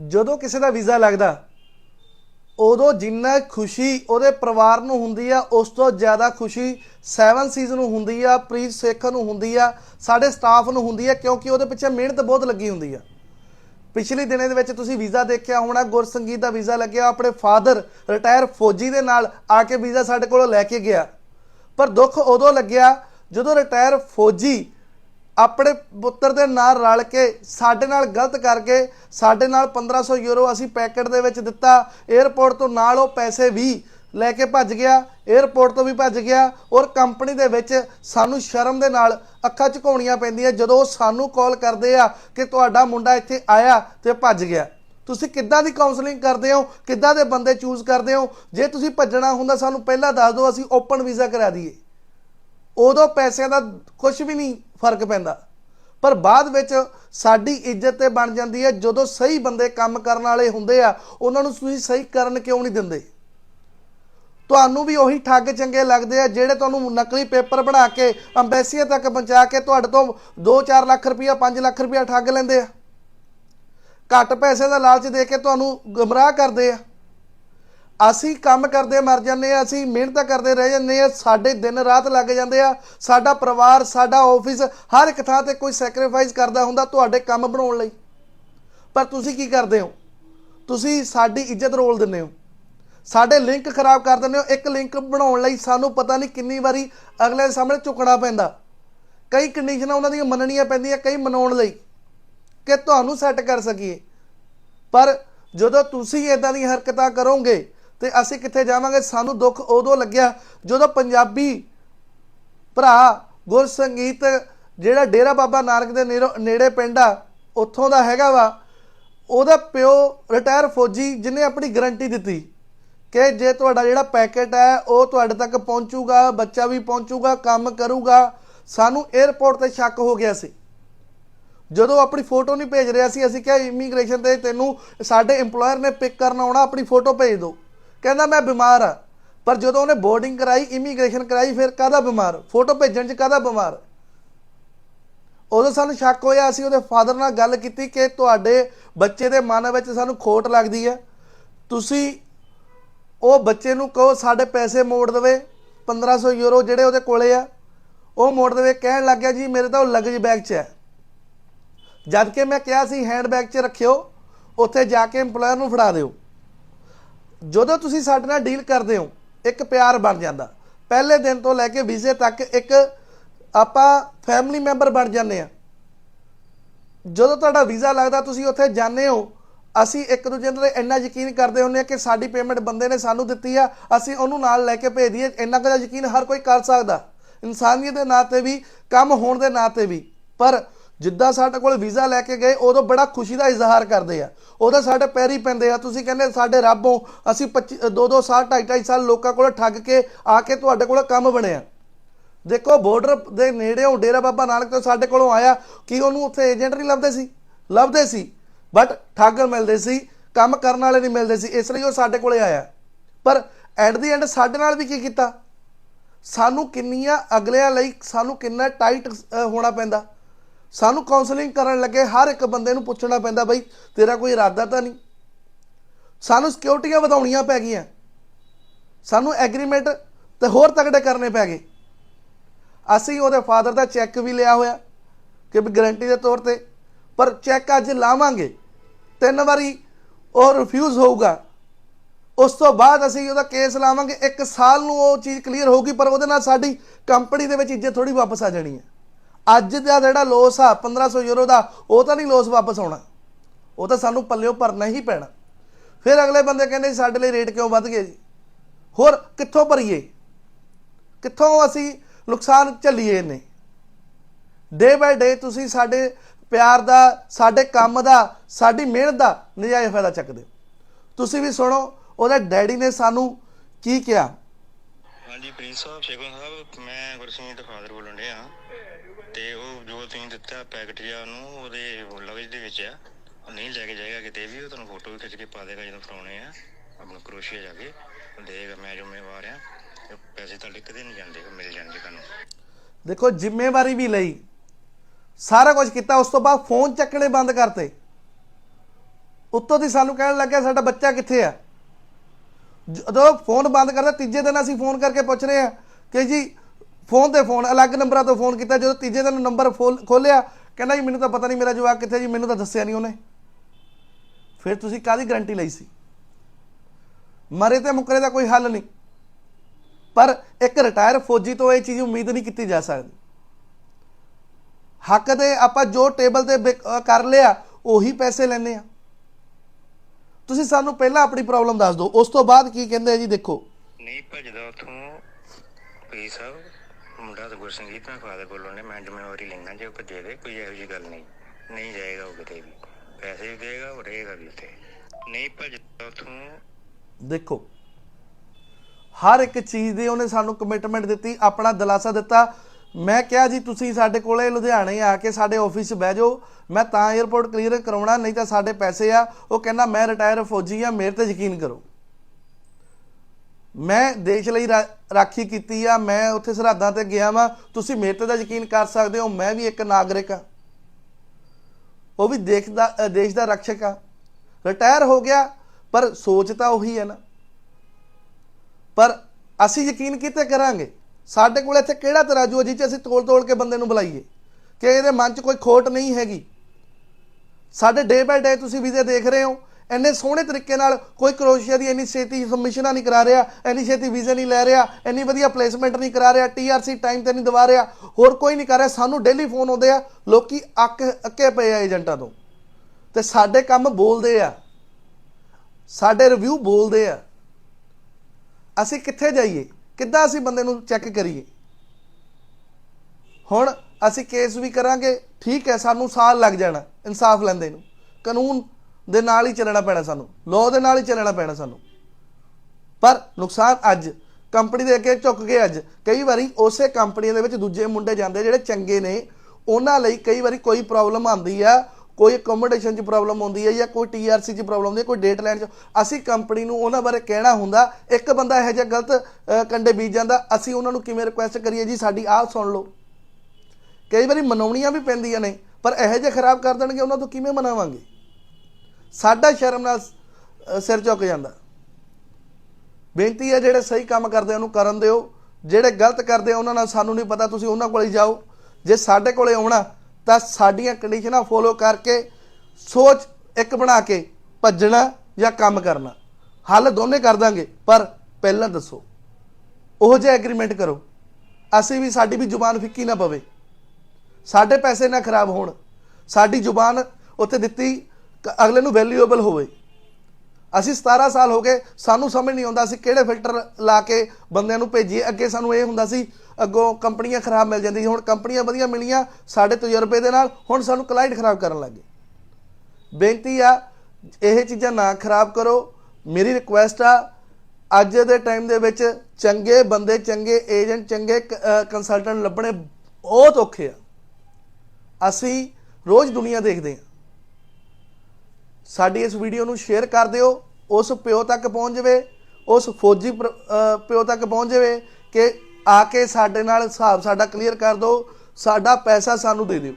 ਜਦੋਂ ਕਿਸੇ ਦਾ ਵੀਜ਼ਾ ਲੱਗਦਾ, ਉਦੋਂ ਜਿੰਨਾ ਖੁਸ਼ੀ ਉਹਦੇ ਪਰਿਵਾਰ ਨੂੰ ਹੁੰਦੀ ਆ, ਉਸ ਤੋਂ ਜ਼ਿਆਦਾ ਖੁਸ਼ੀ ਸੈਵਨ ਸੀਜ਼ ਨੂੰ ਹੁੰਦੀ ਆ, ਪ੍ਰੀਤ ਸੇਖ ਨੂੰ ਹੁੰਦੀ ਆ, ਸਾਡੇ ਸਟਾਫ ਨੂੰ ਹੁੰਦੀ ਆ, ਕਿਉਂਕਿ ਉਹਦੇ ਪਿੱਛੇ ਮਿਹਨਤ ਬਹੁਤ ਲੱਗੀ ਹੁੰਦੀ ਆ। ਪਿਛਲੇ ਦਿਨਾਂ ਦੇ ਵਿੱਚ ਤੁਸੀਂ ਵੀਜ਼ਾ ਦੇਖਿਆ ਹੋਣਾ, ਗੁਰਸੰਗੀਤ ਦਾ ਵੀਜ਼ਾ ਲੱਗਿਆ, ਆਪਣੇ ਫਾਦਰ ਰਿਟਾਇਰ ਫੌਜੀ ਦੇ ਨਾਲ ਆ ਕੇ ਵੀਜ਼ਾ ਸਾਡੇ ਕੋਲੋਂ ਲੈ ਕੇ ਗਿਆ। ਪਰ ਦੁੱਖ ਉਦੋਂ ਲੱਗਿਆ ਜਦੋਂ ਰਿਟਾਇਰ ਫੌਜੀ ਆਪਣੇ ਪੁੱਤਰ ਦੇ ਨਾਲ ਰਲ ਕੇ, ਸਾਡੇ ਨਾਲ ਗਲਤ ਕਰਕੇ, ਸਾਡੇ ਨਾਲ 1500 ਯੂਰੋ ਅਸੀਂ ਪੈਕੇਟ ਦੇ ਵਿੱਚ ਦਿੱਤਾ। 에ਅਰਪੋਰਟ ਤੋਂ ਨਾਲ ਉਹ ਪੈਸੇ ਵੀ ਲੈ ਕੇ ਭੱਜ ਗਿਆ 에ਅਰਪੋਰਟ ਤੋਂ ਵੀ ਭੱਜ ਗਿਆ ਔਰ ਕੰਪਨੀ ਦੇ ਵਿੱਚ ਸਾਨੂੰ ਸ਼ਰਮ ਦੇ ਨਾਲ ਅੱਖਾਂ ਝੁਕਾਉਣੀਆਂ ਪੈਂਦੀਆਂ। ਜਦੋਂ ਉਹ ਸਾਨੂੰ ਕਾਲ ਕਰਦੇ ਆ ਕਿ ਤੁਹਾਡਾ ਮੁੰਡਾ ਇੱਥੇ ਆਇਆ ਤੇ ਭੱਜ ਗਿਆ। ਤੁਸੀਂ ਕਿੱਦਾਂ ਦੀ ਕਾਉਂਸਲਿੰਗ ਕਰਦੇ ਹੋ? ਕਿੱਦਾਂ ਦੇ ਬੰਦੇ ਚੂਜ਼ ਕਰਦੇ ਹੋ? ਜੇ ਤੁਸੀਂ ਭੱਜਣਾ ਹੁੰਦਾ ਸਾਨੂੰ ਪਹਿਲਾਂ ਦੱਸ ਦਿਓ, ਅਸੀਂ ਓਪਨ ਵੀਜ਼ਾ ਕਰਾ ਦਈਏ। ਉਦੋਂ ਪੈਸਿਆਂ ਦਾ ਕੁਝ ਵੀ ਨਹੀਂ ਫ਼ਰਕ ਪੈਂਦਾ। ਪਰ ਬਾਅਦ ਵਿੱਚ ਸਾਡੀ ਇੱਜ਼ਤ ਤੇ ਬਣ ਜਾਂਦੀ ਹੈ, ਜਦੋਂ ਸਹੀ ਬੰਦੇ ਕੰਮ ਕਰਨ ਵਾਲੇ ਹੁੰਦੇ ਆ, ਉਹਨਾਂ ਨੂੰ ਤੁਸੀਂ ਸਹੀ ਕਰਨ ਕਿਉਂ ਨਹੀਂ ਦਿੰਦੇ? ਤੁਹਾਨੂੰ ਵੀ ਉਹੀ ਠੱਗ ਚੰਗੇ ਲੱਗਦੇ ਆ, ਜਿਹੜੇ ਤੁਹਾਨੂੰ ਨਕਲੀ ਪੇਪਰ ਬਣਾ ਕੇ, ਅੰਬੈਸੀਆਂ ਤੱਕ ਪਹੁੰਚਾ ਕੇ ਤੁਹਾਡੇ ਤੋਂ 2-4 ਲੱਖ ਰੁਪਇਆ 5 ਲੱਖ ਰੁਪਇਆ ਠੱਗ ਲੈਂਦੇ ਆ। ਘੱਟ ਪੈਸੇ ਦਾ ਲਾਲਚ ਦੇ ਕੇ ਤੁਹਾਨੂੰ ਗੁੰਮਰਾਹ ਕਰਦੇ ਆ। ਅਸੀਂ ਕੰਮ ਕਰਦੇ ਮਰ ਜਾਂਦੇ ਆ ਅਸੀਂ ਮਿਹਨਤ ਕਰਦੇ ਰਹਿ ਜਾਂਦੇ ਆ ਸਾਡੇ ਦਿਨ ਰਾਤ ਲੱਗ ਜਾਂਦੇ ਆ, ਸਾਡਾ ਪਰਿਵਾਰ, ਸਾਡਾ ਆਫਿਸ ਹਰ ਇੱਕ ਥਾਂ ਤੇ ਕੋਈ ਸੈਕਰੀਫਾਈਸ ਕਰਦਾ ਹੁੰਦਾ ਤੁਹਾਡੇ ਕੰਮ ਬਣਾਉਣ ਲਈ। ਪਰ ਤੁਸੀਂ ਕੀ ਕਰਦੇ ਹੋ? ਤੁਸੀਂ ਸਾਡੀ ਇੱਜ਼ਤ ਰੋਲ ਦਿੰਦੇ ਹੋ। ਸਾਡੇ ਲਿੰਕ ਖਰਾਬ ਕਰ ਦਿੰਦੇ ਹੋ। ਇੱਕ ਲਿੰਕ ਬਣਾਉਣ ਲਈ ਸਾਨੂੰ ਪਤਾ ਨਹੀਂ ਕਿੰਨੀ ਵਾਰੀ ਅਗਲੇ ਦੇ ਸਾਹਮਣੇ ਝੁਕਣਾ ਪੈਂਦਾ। ਕਈ ਕੰਡੀਸ਼ਨਾਂ ਉਹਨਾਂ ਦੀਆਂ ਮੰਨਣੀਆਂ ਪੈਂਦੀਆਂ, ਕਈ ਮਨਾਉਣ ਲਈ ਕਿ ਤੁਹਾਨੂੰ ਸੈੱਟ ਕਰ ਸਕੀਏ। ਪਰ ਜਦੋਂ ਤੁਸੀਂ ਇਦਾਂ ਦੀਆਂ ਹਰਕਤਾਂ ਕਰੋਗੇ ਤੇ ਅਸੀਂ ਕਿੱਥੇ ਜਾਵਾਂਗੇ? ਸਾਨੂੰ ਦੁੱਖ ਉਦੋਂ ਲੱਗਿਆ ਜਦੋਂ ਪੰਜਾਬੀ ਭਰਾ ਗੁਰ ਸੰਗੀਤ ਜਿਹੜਾ ਡੇਰਾ ਬਾਬਾ ਨਾਨਕ ਦੇ ਨੇੜੋ- ਨੇੜੇ ਪਿੰਡ ਆ, ਉੱਥੋਂ ਦਾ ਹੈਗਾ ਵਾ, ਉਹਦਾ ਪਿਓ ਰਿਟਾਇਰ ਫੌਜੀ ਜਿਹਨੇ ਆਪਣੀ ਗਾਰੰਟੀ ਦਿੱਤੀ ਕਿ ਜੇ ਤੁਹਾਡਾ ਜਿਹੜਾ ਪੈਕੇਟ ਹੈ, ਉਹ ਤੁਹਾਡੇ ਤੱਕ ਪਹੁੰਚੂਗਾ, ਬੱਚਾ ਵੀ ਪਹੁੰਚੂਗਾ, ਕੰਮ ਕਰੂਗਾ, ਸਾਨੂੰ 에ਅਰਪੋਰਟ ਤੇ ਸ਼ੱਕ ਹੋ ਗਿਆ ਸੀ। ਜਦੋਂ ਆਪਣੀ ਫੋਟੋ ਨਹੀਂ ਭੇਜ ਰਿਹਾ ਸੀ, ਅਸੀਂ ਕਿਹਾ ਇਮੀਗ੍ਰੇਸ਼ਨ ਤੇ ਤੈਨੂੰ ਸਾਡੇ EMPLOYER ਨੇ ਪਿਕ ਕਰਨ ਆਉਣਾ, ਆਪਣੀ ਫੋਟੋ ਭੇਜ ਦਿਓ। ਕਹਿੰਦਾ ਮੈਂ ਬਿਮਾਰ ਆ ਪਰ ਜਦੋਂ ਉਹਨੇ ਬੋਰਡਿੰਗ ਕਰਾਈ ਇਮੀਗ੍ਰੇਸ਼ਨ ਕਰਾਈ, ਫਿਰ ਕਾਹਦਾ ਬਿਮਾਰ? ਫੋਟੋ ਭੇਜਣ 'ਚ ਕਾਹਦਾ ਬਿਮਾਰ? ਉਦੋਂ ਸਾਨੂੰ ਸ਼ੱਕ ਹੋਇਆ, ਅਸੀਂ ਉਹਦੇ ਫਾਦਰ ਨਾਲ ਗੱਲ ਕੀਤੀ ਕਿ ਤੁਹਾਡੇ ਬੱਚੇ ਦੇ ਮਨ ਵਿੱਚ ਸਾਨੂੰ ਖੋਟ ਲੱਗਦੀ ਹੈ। ਤੁਸੀਂ ਉਹ ਬੱਚੇ ਨੂੰ ਕਹੋ, ਸਾਡੇ ਪੈਸੇ ਮੋੜ ਦੇਵੇ 1500 ਯੂਰੋ ਜਿਹੜੇ ਉਹਦੇ ਕੋਲੇ ਆ, ਉਹ ਮੋੜ ਦੇਵੇ, ਕਹਿਣ ਲੱਗ ਗਿਆ, ਜੀ, ਮੇਰੇ ਤਾਂ ਉਹ ਲਗਜ ਬੈਗ 'ਚ ਹੈ। ਜਦ ਕਿ ਮੈਂ ਕਿਹਾ ਸੀ ਹੈਂਡ ਬੈਗ 'ਚ ਰੱਖਿਓ, ਉੱਥੇ ਜਾ ਕੇ EMPLOYER ਨੂੰ ਫੜਾ ਦਿਓ। ਜਦੋਂ ਤੁਸੀਂ ਸਾਡੇ ਨਾਲ ਡੀਲ ਕਰਦੇ ਹੋ, ਇੱਕ ਪਿਆਰ ਬਣ ਜਾਂਦਾ। ਪਹਿਲੇ ਦਿਨ ਤੋਂ ਲੈ ਕੇ ਵੀਜ਼ੇ ਤੱਕ ਇੱਕ ਆਪਾਂ ਫੈਮਿਲੀ ਮੈਂਬਰ ਬਣ ਜਾਂਦੇ ਆ ਜਦੋਂ ਤੁਹਾਡਾ ਵੀਜ਼ਾ ਲੱਗਦਾ, ਤੁਸੀਂ ਉੱਥੇ ਜਾਂਦੇ ਹੋ, ਅਸੀਂ ਇੱਕ ਦੂਜੇ ਤੇ ਇੰਨਾ ਯਕੀਨ ਕਰਦੇ ਹੁੰਦੇ ਆ ਕਿ ਸਾਡੀ ਪੇਮੈਂਟ ਬੰਦੇ ਨੇ ਸਾਨੂੰ ਦਿੱਤੀ ਆ, ਅਸੀਂ ਉਹਨੂੰ ਨਾਲ ਲੈ ਕੇ ਭੇਜ ਦਈਏ, ਇੰਨਾ ਕੁ ਯਕੀਨ ਹਰ ਕੋਈ ਕਰ ਸਕਦਾ। ਇਨਸਾਨੀਅਤ ਦੇ ਨਾਂ 'ਤੇ ਵੀ, ਕੰਮ ਹੋਣ ਦੇ ਨਾਂ 'ਤੇ ਵੀ। ਪਰ ਜਿੱਦਾਂ ਸਾਡੇ ਕੋਲ ਵੀਜ਼ਾ ਲੈ ਕੇ ਗਏ, ਉਦੋਂ ਬੜਾ ਖੁਸ਼ੀ ਦਾ ਇਜ਼ਹਾਰ ਕਰਦੇ ਆ। ਉਹਦਾ ਸਾਡੇ ਪੈਰੀ ਪੈਂਦੇ ਆ। ਤੁਸੀਂ ਕਹਿੰਦੇ ਸਾਡੇ ਰੱਬ ਹੋ, ਅਸੀਂ 25 ਦੋ ਦੋ ਸਾਲ, ਢਾਈ ਢਾਈ ਸਾਲ ਲੋਕਾਂ ਕੋਲ ਠੱਗ ਕੇ ਆ ਕੇ ਤੁਹਾਡੇ ਕੋਲ ਕੰਮ ਬਣਿਆ ਦੇਖੋ ਬਾਰਡਰ ਦੇ ਨੇੜੇੋਂ ਡੇਰਾ ਬਾਬਾ ਨਾਨਕ ਤੋਂ ਸਾਡੇ ਕੋਲੋਂ ਆਇਆ, ਕਿ ਉਹਨੂੰ ਉੱਥੇ ਏਜੰਟ ਨਹੀਂ ਲੱਭਦੇ ਸੀ? ਲੱਭਦੇ ਸੀ ਬਟ ਠੱਗ ਮਿਲਦੇ ਸੀ, ਕੰਮ ਕਰਨ ਵਾਲੇ ਨਹੀਂ ਮਿਲਦੇ ਸੀ, ਇਸ ਲਈ ਉਹ ਸਾਡੇ ਕੋਲੇ ਆਇਆ। ਪਰ ਐਟ ਦੀ ਐਂਡ ਸਾਡੇ ਨਾਲ ਵੀ ਕੀ ਕੀਤਾ? ਸਾਨੂੰ ਕਿੰਨੀਆਂ ਅਗਲਿਆਂ ਲਈ ਸਾਨੂੰ ਕਿੰਨਾ ਟਾਈਟ ਹੋਣਾ ਪੈਂਦਾ। ਸਾਨੂੰ ਕਾਉਂਸਲਿੰਗ ਕਰਨ ਲੱਗੇ, ਹਰ ਇੱਕ ਬੰਦੇ ਨੂੰ ਪੁੱਛਣਾ ਪੈਂਦਾ, ਬਈ ਤੇਰਾ ਕੋਈ ਇਰਾਦਾ ਤਾਂ ਨਹੀਂ? ਸਾਨੂੰ ਸਿਕਿਉਰਿਟੀਆਂ ਵਧਾਉਣੀਆਂ ਪੈ ਗਈਆਂ। ਸਾਨੂੰ ਐਗਰੀਮੈਂਟ ਤੇ ਹੋਰ ਤਗੜੇ ਕਰਨੇ ਪੈ ਗਏ। ਅਸੀਂ ਉਹਦੇ ਫਾਦਰ ਦਾ ਚੈੱਕ ਵੀ ਲਿਆ ਹੋਇਆ, ਕਿ ਵੀ ਗਾਰੰਟੀ ਦੇ ਤੌਰ ਤੇ, ਪਰ ਚੈੱਕ ਅੱਜ ਲਾਵਾਂਗੇ। ਤਿੰਨ ਵਾਰੀ ਉਹ ਰਿਫਿਊਜ਼ ਹੋਊਗਾ। ਉਸ ਤੋਂ ਬਾਅਦ ਅਸੀਂ ਉਹਦਾ ਕੇਸ ਲਾਵਾਂਗੇ। ਇੱਕ ਸਾਲ ਨੂੰ ਉਹ ਚੀਜ਼ ਕਲੀਅਰ ਹੋਊਗੀ, ਪਰ ਉਹਦੇ ਨਾਲ ਸਾਡੀ ਕੰਪਨੀ ਦੇ ਵਿੱਚ ਇੱਜ਼ਤ ਥੋੜੀ ਵਾਪਸ ਆ ਜਾਣੀ ਹੈ। ਅੱਜ ਦਾ ਜਿਹੜਾ ਲੋਸ ਆ 1500 ਯੂਰੋ ਦਾ, ਉਹ ਤਾਂ ਨਹੀਂ ਲੋਸ ਵਾਪਸ ਆਉਣਾ। ਉਹ ਤਾਂ ਸਾਨੂੰ ਪੱਲਿਓਂ ਭਰਨਾ ਹੀ ਪੈਣਾ। ਫਿਰ ਅਗਲੇ ਬੰਦੇ ਕਹਿੰਦੇ ਸਾਡੇ ਲਈ ਰੇਟ ਕਿਉਂ ਵੱਧ ਗਏ ਜੀ? ਹੋਰ ਕਿੱਥੋਂ ਭਰੀਏ? ਕਿੱਥੋਂ ਅਸੀਂ ਨੁਕਸਾਨ ਝੱਲੀਏ ਨੇ ਡੇ ਬਾਏ ਡੇ ਤੁਸੀਂ ਸਾਡੇ ਪਿਆਰ ਦਾ, ਸਾਡੇ ਕੰਮ ਦਾ, ਸਾਡੀ ਮਿਹਨਤ ਦਾ ਨਜਾਇਜ਼ ਫਾਇਦਾ ਚੱਕਦੇ ਤੁਸੀਂ ਵੀ ਸੁਣੋ, ਉਹਦੇ ਡੈਡੀ ਨੇ ਸਾਨੂੰ ਕੀ ਕਿਹਾ? ਹਾਂਜੀ ਪ੍ਰਿੰਸ ਸਾਹਿਬ, ਸ਼ੇਖਨ ਸਾਹਿਬ, ਮੈਂ ਗੁਰਸੀਤ ਫਾਦਰ ਬੋਲਣ ਡਿਆ। ਤੇ ਉਹ ਜੋ ਤੁਸੀਂ ਦਿੱਤਾ ਪੈਕਟ ਜਿਹਾ ਉਹਨੂੰ ਉਹਦੇ ਲਗਜ ਦੇ ਵਿੱਚ ਆ। ਉਹ ਨਹੀਂ ਲੈ ਕੇ ਜਾਏਗਾ ਕਿਤੇ ਵੀ, ਉਹ ਤੁਹਾਨੂੰ ਫੋਟੋ ਵੀ ਖਿੱਚ ਕੇ ਪਾ ਦੇਗਾ ਜਦੋਂ ਫਰਾਉਣੇ ਆ। ਆਪਣਾ ਕਰੋਸ਼ੀਆ ਜਾ ਕੇ। ਦੇਗਾ, ਮੈਂ ਜ਼ਿੰਮੇਵਾਰ ਆ। ਪੈਸੇ ਤੁਹਾਡੇ ਕਦੇ ਨਹੀਂ ਜਾਂਦੇ ਮਿਲ ਜਾਣਗੇ ਤੁਹਾਨੂੰ। ਦੇਖੋ, ਜ਼ਿੰਮੇਵਾਰੀ ਵੀ ਲਈ। ਸਾਰਾ ਕੁਝ ਕੀਤਾ, ਉਸ ਤੋਂ ਬਾਅਦ ਫੋਨ ਚੱਕਣੇ ਬੰਦ ਕਰਤੇ। ਉੱਤੋਂ ਦੀ ਸਾਨੂੰ ਕਹਿਣ ਲੱਗਿਆ, ਸਾਡਾ ਬੱਚਾ ਕਿੱਥੇ ਆ? ਜਦੋਂ ਫੋਨ ਬੰਦ ਕਰਦਾ, ਤੀਜੇ ਦਿਨ ਅਸੀਂ ਫੋਨ ਕਰਕੇ ਪੁੱਛ ਰਹੇ ਹਾਂ ਕਿ ਜੀ, ਫੋਨ ਤੇ ਫੋਨ, ਅਲੱਗ ਨੰਬਰਾਂ ਤੋਂ ਫੋਨ ਕੀਤਾ। ਜਦੋਂ ਤੀਜੇ ਦਿਨ ਨੰਬਰ ਖੋਲਿਆ ਕਹਿੰਦਾ ਜੀ, ਮੈਨੂੰ ਤਾਂ ਪਤਾ ਨਹੀਂ ਮੇਰਾ ਜਵਾਬ ਕਿੱਥੇ ਜੀ, ਮੈਨੂੰ ਤਾਂ ਦੱਸਿਆ ਨਹੀਂ ਉਹਨੇ। ਫਿਰ ਤੁਸੀਂ ਕਾਦੀ ਗਰੰਟੀ ਲਈ ਸੀ? ਮਰੇ ਤੇ ਮੁਕਰੇ ਦਾ ਕੋਈ ਹੱਲ ਨਹੀਂ। ਪਰ ਇੱਕ ਰਿਟਾਇਰ ਫੌਜੀ ਤੋਂ ਇਹ ਚੀਜ਼ ਉਮੀਦ ਨਹੀਂ ਕੀਤੀ ਜਾ ਸਕਦੀ। ਹੱਕ ਦੇ ਆਪਾਂ ਜੋ ਟੇਬਲ ਤੇ ਬਿਕ- ਕਰ ਲਿਆ, ਉਹੀ ਪੈਸੇ ਲੈਣੇ ਆ ਤੁਸੀਂ ਸਾਨੂੰ ਪਹਿਲਾਂ ਆਪਣੀ ਪ੍ਰੋਬਲਮ ਦੱਸ ਦਿਓ। ਉਸ ਤੋਂ ਬਾਅਦ ਕੀ ਕਹਿੰਦੇ ਆ ਜੀ ਦੇਖੋ। ਨਹੀਂ ਭੱਜਦਾ ਉਥੋਂ। ਪ੍ਰੀਤ ਸਾਹਿਬ ਮੁੰਡਾ ਤਾਂ ਗੁਰਸੰਗੀਤ ਨਾਲ ਫਾਦਰ ਕੋਲੋਂ ਨੇ ਮੈਂ ਜ਼ਿੰਮੇਵਾਰੀ ਲੈਣਾ ਜੇ ਉਹ ਭੱਜੇ ਦੇ ਕੋਈ ਇਹੋ ਜਿਹੀ ਗੱਲ ਨਹੀਂ। ਨਹੀਂ ਜਾਏਗਾ ਉਹ ਕਿਤੇ ਵੀ। ਪੈਸੇ ਵੀ ਦੇਗਾ ਉਹ ਰਹੇਗਾ ਵੀ ਉੱਥੇ। ਨਹੀਂ ਭੱਜਦਾ ਉਥੋਂ। ਦੇਖੋ ਹਰ ਇੱਕ ਚੀਜ਼ ਦੀ ਉਹਨੇ ਸਾਨੂੰ ਕਮਿਟਮੈਂਟ ਦਿੱਤੀ ਆਪਣਾ ਦਿਲਾਸਾ ਦਿੱਤਾ। ਮੈਂ ਕਿਹਾ ਜੀ, ਤੁਸੀਂ ਸਾਡੇ ਕੋਲੇ ਲੁਧਿਆਣੇ ਆ ਕੇ ਸਾਡੇ ਆਫਿਸ 'ਚ ਬਹਿ ਜਾਓ। ਮੈਂ ਤਾਂ 에어ਪੋਰਟ ਕਲੀਅਰ ਕਰਾਉਣਾ, ਨਹੀਂ ਤਾਂ ਸਾਡੇ ਪੈਸੇ ਆ। ਉਹ ਕਹਿੰਦਾ, ਮੈਂ ਰਿਟਾਇਰ ਫੌਜੀ ਆ, ਮੇਰੇ ਤੇ ਯਕੀਨ ਕਰੋ। ਮੈਂ ਦੇਸ਼ ਲਈ ਰਾ- ਰਾਖੀ ਕੀਤੀ ਆ, ਮੈਂ ਉੱਥੇ ਸਰਹੱਦਾਂ ਤੇ ਗਿਆ ਵਾਂ। ਤੁਸੀਂ ਮੇਰੇ ਤੇ ਤਾਂ ਯਕੀਨ ਕਰ ਸਕਦੇ ਹੋ, ਮੈਂ ਵੀ ਇੱਕ ਨਾਗਰਿਕ ਆ। ਉਹ ਵੀ ਦੇਸ਼ ਦਾ ਦੇਸ਼ ਦਾ ਰਕਸ਼ਕ ਆ। ਰਿਟਾਇਰ ਹੋ ਗਿਆ, ਪਰ ਸੋਚ ਤਾਂ ਉਹੀ ਹੈ ਨਾ। ਪਰ ਅਸੀਂ ਯਕੀਨ ਕਿਤੇ ਕਰਾਂਗੇ? ਸਾਡੇ ਕੋਲ ਇੱਥੇ ਕਿਹੜਾ ਤਰਾਜੂ ਹੈ ਜਿਹ 'ਚ ਅਸੀਂ ਤੋਲ ਤੋਲ ਕੇ ਬੰਦੇ ਨੂੰ ਬੁਲਾਈਏ? ਕਿ ਇਹਦੇ ਮਨ 'ਚ ਕੋਈ ਖੋਟ ਨਹੀਂ ਹੈਗੀ। ਸਾਡੇ ਡੇ ਬਾਏ ਡੇ ਤੁਸੀਂ ਵੀਜ਼ੇ ਦੇਖ ਰਹੇ ਹੋ। ਇੰਨੇ ਸੋਹਣੇ ਤਰੀਕੇ ਨਾਲ ਕੋਈ ਕਰੋਸ਼ੀਆ ਦੀ ਇੰਨੀ ਛੇਤੀ ਸਬਮਿਸ਼ਨਾਂ ਨਹੀਂ ਕਰਾ ਰਿਹਾ, ਇੰਨੀ ਛੇਤੀ ਵੀਜ਼ੇ ਨਹੀਂ ਲੈ ਰਿਹਾ, ਇੰਨੀ ਵਧੀਆ ਪਲੇਸਮੈਂਟ ਨਹੀਂ ਕਰਾ ਰਿਹਾ ਟੀਆਰਸੀ ਟਾਈਮ ਤੇ ਨਹੀਂ ਦਵਾ ਰਿਹਾ, ਹੋਰ ਕੋਈ ਨਹੀਂ ਕਰ ਰਿਹਾ। ਸਾਨੂੰ ਡੇਲੀ ਫੋਨ ਆਉਂਦੇ ਆ, ਲੋਕੀ ਅੱਕ, ਅੱਕੇ ਪਏ ਆ ਏਜੰਟਾਂ ਤੋਂ। ਤੇ ਸਾਡੇ ਕੰਮ ਬੋਲਦੇ ਆ। ਸਾਡੇ ਰਿਵਿਊ ਬੋਲਦੇ ਆ। ਅਸੀਂ ਕਿੱਥੇ ਜਾਈਏ? ਕਿੱਦਾਂ ਅਸੀਂ ਬੰਦੇ ਨੂੰ ਚੈੱਕ ਕਰੀਏ? ਹੁਣ ਅਸੀਂ ਕੇਸ ਵੀ ਕਰਾਂਗੇ, ਠੀਕ ਹੈ, ਸਾਨੂੰ ਸਾਲ ਲੱਗ ਜਾਣਾ ਇਨਸਾਫ ਲੈਂਦੇ ਨੂੰ। ਕਾਨੂੰਨ ਦੇ ਨਾਲ ਹੀ ਚੱਲਣਾ ਪੈਣਾ ਸਾਨੂੰ ਲਾਅ ਦੇ ਨਾਲ ਹੀ ਚੱਲਣਾ ਪੈਣਾ ਸਾਨੂੰ। ਪਰ ਨੁਕਸਾਨ ਅੱਜ ਕੰਪਨੀ ਦੇ ਅੱਗੇ ਝੁੱਕ ਗਏ ਅੱਜ। ਕਈ ਵਾਰੀ ਉਸੇ ਕੰਪਨੀ ਦੇ ਵਿੱਚ ਦੂਜੇ ਮੁੰਡੇ ਜਾਂਦੇ ਜਿਹੜੇ ਚੰਗੇ ਨੇ, ਉਹਨਾਂ ਲਈ ਕਈ ਵਾਰੀ ਕੋਈ ਪ੍ਰੋਬਲਮ ਆਉਂਦੀ ਆ ਕੋਈ ਅਕੋਮੋਡੇਸ਼ਨ 'ਚ ਪ੍ਰੋਬਲਮ ਆਉਂਦੀ ਹੈ ਜਾਂ ਕੋਈ ਟੀਆਰਸੀ 'ਚ ਪ੍ਰੋਬਲਮ ਆਉਂਦੀ ਹੈ ਕੋਈ ਡੇਟ ਲਾਈਨ 'ਚ ਅਸੀਂ ਕੰਪਨੀ ਨੂੰ ਉਹਨਾਂ ਬਾਰੇ ਕਹਿਣਾ ਹੁੰਦਾ ਇੱਕ ਬੰਦਾ ਇਹੋ ਜਿਹਾ ਗਲਤ ਅ, ਕੰਡੇ ਬੀਜ ਜਾਂਦਾ ਅਸੀਂ ਉਹਨਾਂ ਨੂੰ ਕਿਵੇਂ ਰਿਕੁਐਸਟ ਕਰੀਏ ਜੀ ਸਾਡੀ ਆਹ ਸੁਣ ਲਓ। ਕਈ ਵਾਰੀ ਮਨਾਉਣੀਆਂ ਵੀ ਪੈਂਦੀਆਂ ਨੇ ਪਰ ਇਹੋ ਜਿਹੇ ਖਰਾਬ ਕਰ ਦੇਣਗੇ ਉਹਨਾਂ ਤੋਂ ਕਿਵੇਂ ਮਨਾਵਾਂਗੇ? ਸਾਡਾ ਸ਼ਰਮ ਨਾਲ ਸਿਰ ਝੁੱਕ ਜਾਂਦਾ। ਬੇਨਤੀ ਹੈ ਜਿਹੜੇ ਸਹੀ ਕੰਮ ਕਰਦੇ ਉਹਨੂੰ ਕਰਨ ਦਿਓ। ਜਿਹੜੇ ਗਲਤ ਕਰਦੇ ਉਹਨਾਂ ਨਾਲ ਸਾਨੂੰ ਨਹੀਂ ਪਤਾ ਤੁਸੀਂ ਉਹਨਾਂ ਕੋਲ ਹੀ ਜਾਓ। ਜੇ ਸਾਡੇ ਕੋਲੇ ਆਉਣਾ ਤਾਂ ਸਾਡੀਆਂ ਕੰਡੀਸ਼ਨਾਂ ਫੋਲੋ ਕਰਕੇ ਸੋਚ ਇੱਕ ਬਣਾ ਕੇ ਭੱਜਣਾ ਜਾਂ ਕੰਮ ਕਰਨਾ। ਹੱਲ ਦੋਨੇ ਕਰ ਦਾਂਗੇ, ਪਰ ਪਹਿਲਾਂ ਦੱਸੋ, ਉਹ ਜਿਹਾ ਐਗਰੀਮੈਂਟ ਕਰੋ। ਅਸੀਂ ਵੀ ਸਾਡੀ ਵੀ ਜ਼ੁਬਾਨ ਫਿੱਕੀ ਨਾ ਪਵੇ। ਸਾਡੇ ਪੈਸੇ ਨਾ ਖਰਾਬ ਹੋਣ। ਸਾਡੀ ਜ਼ੁਬਾਨ ਉੱਥੇ ਦਿੱਤੀ ਅਗਲੇ ਨੂੰ ਵੈਲਿਊਏਬਲ ਹੋਵੇ। ਅਸੀਂ 17 ਸਾਲ ਹੋ ਗਏ, ਸਾਨੂੰ ਸਮਝ ਨਹੀਂ ਆਉਂਦਾ ਅਸੀਂ ਕਿਹੜੇ ਫਿਲਟਰ ਲਾ ਕੇ ਬੰਦਿਆਂ ਨੂੰ ਭੇਜੀਏ। ਅੱਗੇ ਸਾਨੂੰ ਇਹ ਹੁੰਦਾ ਸੀ, ਅੱਗੋਂ ਕੰਪਨੀਆਂ ਖਰਾਬ ਮਿਲ ਜਾਂਦੀਆਂ ਸੀ, ਹੁਣ ਕੰਪਨੀਆਂ ਵਧੀਆ ਮਿਲੀਆਂ ਸਾਡੇ ਤਜਰਬੇ ਦੇ ਨਾਲ, ਹੁਣ ਸਾਨੂੰ ਕਲਾਇੰਟ ਖਰਾਬ ਕਰਨ ਲੱਗੇ ਬੇਨਤੀ ਆ, ਇਹ ਚੀਜ਼ਾਂ ਨਾ ਖਰਾਬ ਕਰੋ। ਮੇਰੀ ਰਿਕੁਐਸਟ ਆ, ਅੱਜ ਦੇ ਟਾਈਮ ਦੇ ਵਿੱਚ ਚੰਗੇ ਬੰਦੇ, ਚੰਗੇ ਏਜੰਟ ਚੰਗੇ ਕੰਸਲਟੈਂਟ ਲੱਭਣੇ ਬਹੁਤ ਔਖੇ ਆ। ਅਸੀਂ ਰੋਜ਼ ਦੁਨੀਆ ਦੇਖਦੇ ਹਾਂ ਸਾਡੀ ਇਸ ਵੀਡੀਓ ਨੂੰ ਸ਼ੇਅਰ ਕਰ ਦਿਓ, ਉਸ ਪਿਓ ਤੱਕ ਪਹੁੰਚ ਜਾਵੇ, ਉਸ ਫੌਜੀ ਪਿਓ ਤੱਕ ਪਹੁੰਚ ਜਾਵੇ ਕਿ ਆ ਕੇ ਸਾਡੇ ਨਾਲ ਹਿਸਾਬ ਸਾਡਾ ਕਲੀਅਰ ਕਰ ਦਿਓ, ਸਾਡਾ ਪੈਸਾ ਸਾਨੂੰ ਦੇ ਦਿਓ।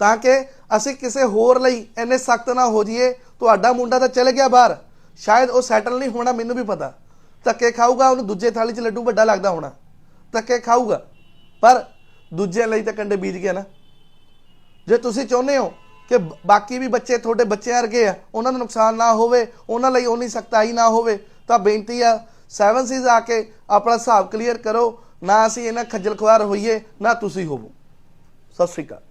ਤਾਂ ਕਿ ਅਸੀਂ ਕਿਸੇ ਹੋਰ ਲਈ ਇੰਨੇ ਸਖਤ ਨਾ ਹੋ ਜਾਈਏ, ਤੁਹਾਡਾ ਮੁੰਡਾ ਤਾਂ ਚਲੇ ਗਿਆ ਬਾਹਰ, ਸ਼ਾਇਦ ਉਹ ਸੈਟਲ ਨਹੀਂ ਹੋਣਾ, ਮੈਨੂੰ ਵੀ ਪਤਾ। ਧੱਕੇ ਖਾਊਗਾ, ਉਹਨੂੰ ਦੂਜੇ ਥਾਲੀ 'ਚ ਲੱਡੂ ਵੱਡਾ ਲੱਗਦਾ ਹੋਣਾ। ਧੱਕੇ ਖਾਊਗਾ। ਪਰ ਦੂਜਿਆਂ ਲਈ ਤਾਂ ਕੰਡੇ ਬੀਜ ਗਿਆ ਨਾ। ਜੇ ਤੁਸੀਂ ਚਾਹੁੰਦੇ ਹੋ ਕਿ ਬਾਕੀ ਵੀ ਬੱਚੇ ਤੁਹਾਡੇ ਬੱਚਿਆਂ ਵਰਗੇ ਆ, ਉਹਨਾਂ ਨੂੰ ਨੁਕਸਾਨ ਨਾ ਹੋਵੇ, ਉਹਨਾਂ ਲਈ ਉਨੀ ਸਖਤਾਈ ਨਾ ਹੋਵੇ, ਤਾਂ ਬੇਨਤੀ ਆ ਸੈਵਨ ਸੀਜ਼ ਆ ਕੇ ਆਪਣਾ ਹਿਸਾਬ ਕਲੀਅਰ ਕਰੋ, ਨਾ ਅਸੀਂ ਇਹਨਾਂ ਖੱਜਲ ਖੁਆਰ ਹੋਈਏ, ਨਾ ਤੁਸੀਂ ਹੋਵੋ। ਸਤਿ ਸ਼੍ਰੀ ਅਕਾਲ।